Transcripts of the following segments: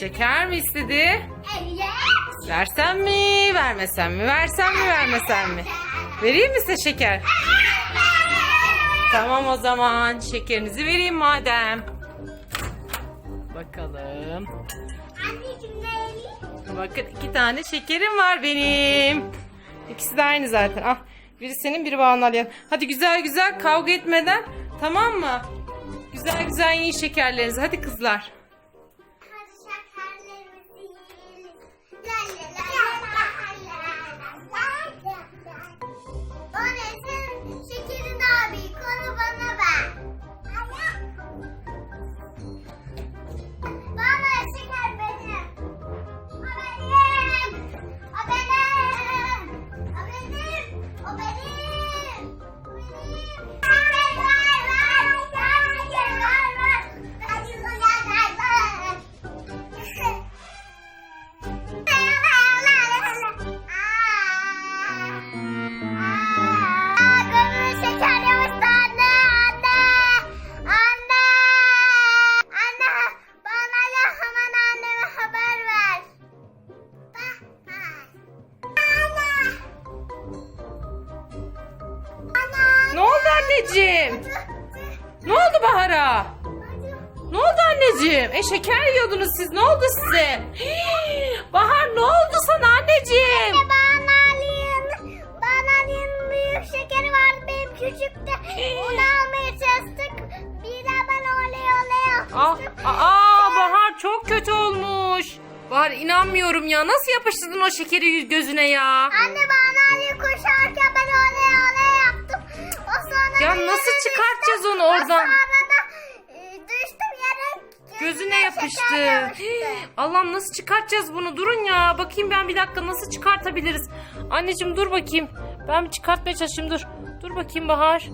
Şeker mi istedi? Evet. Versem mi, vermesem mi? Versem mi, vermesem mi? Vereyim mi size şeker? Tamam o zaman. Şekerinizi vereyim madem. Bakalım. Bakın iki tane şekerim var benim. İkisi de aynı zaten. Ah biri senin biri Banu Aliye'nin. Hadi güzel güzel kavga etmeden tamam mı? Güzel güzel yiyin şekerlerinizi. Hadi kızlar. Anneciğim? Ne oldu Bahar'a? Ne oldu anneciğim? E şeker yiyordunuz siz. Ne oldu size? Hii, Bahar ne oldu sana anneciğim? Banalin, banalin büyük şekeri vardı benim küçükte. Onu almaya çalıştık. Bir de ben oley oley Aa, yapmıştım. aa Bahar çok kötü olmuş. Bahar inanmıyorum ya. Nasıl yapıştırdın o şekeri yüz- gözüne ya? Anne banalin koşarken ben çıkartacağız düştüm. onu oradan? O sonra da e, düştüm yere. Gözüne yapıştı. Allah'ım nasıl çıkartacağız bunu? Durun ya. Bakayım ben bir dakika nasıl çıkartabiliriz? Anneciğim dur bakayım. Ben bir çıkartmaya çalışayım dur. Dur bakayım Bahar.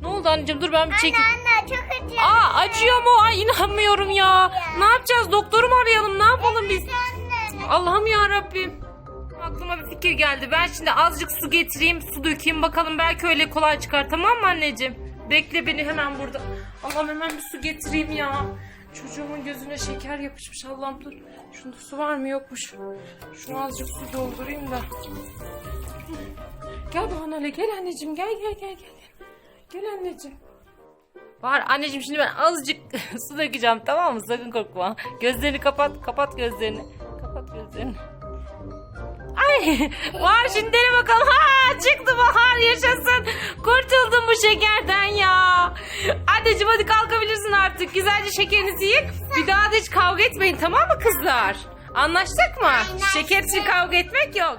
Ne oldu anneciğim? Dur ben bir Anne çekeyim. anne çok acıyor. Aa acıyor mu? Ay inanmıyorum ya. Ne yapacağız? Doktoru mu arayalım? Ne yapalım biz? Anne. Allah'ım ya Rabbim. Aklıma bir fikir geldi. Ben şimdi azıcık su getireyim, su dökeyim bakalım belki öyle kolay çıkar. Tamam mı anneciğim? Bekle beni hemen burada. Allah'ım hemen bir su getireyim ya. Çocuğumun gözüne şeker yapışmış Allah'ım dur. Şunda su var mı yokmuş. Şunu azıcık su doldurayım da. Gel bana hele gel anneciğim gel gel gel gel. Gel anneciğim. Var anneciğim şimdi ben azıcık su dökeceğim tamam mı? Sakın korkma. Gözlerini kapat, kapat gözlerini. Kapat gözlerini. Ay var şimdi dene bakalım. Ha çıktı bahar yaşasın. Kurtuldum bu şekerden ya. Anneciğim hadi kalkabilirsin artık. Güzelce şekerinizi yiyin. Bir daha da hiç kavga etmeyin tamam mı kızlar? Anlaştık mı? Şeker için kavga etmek yok.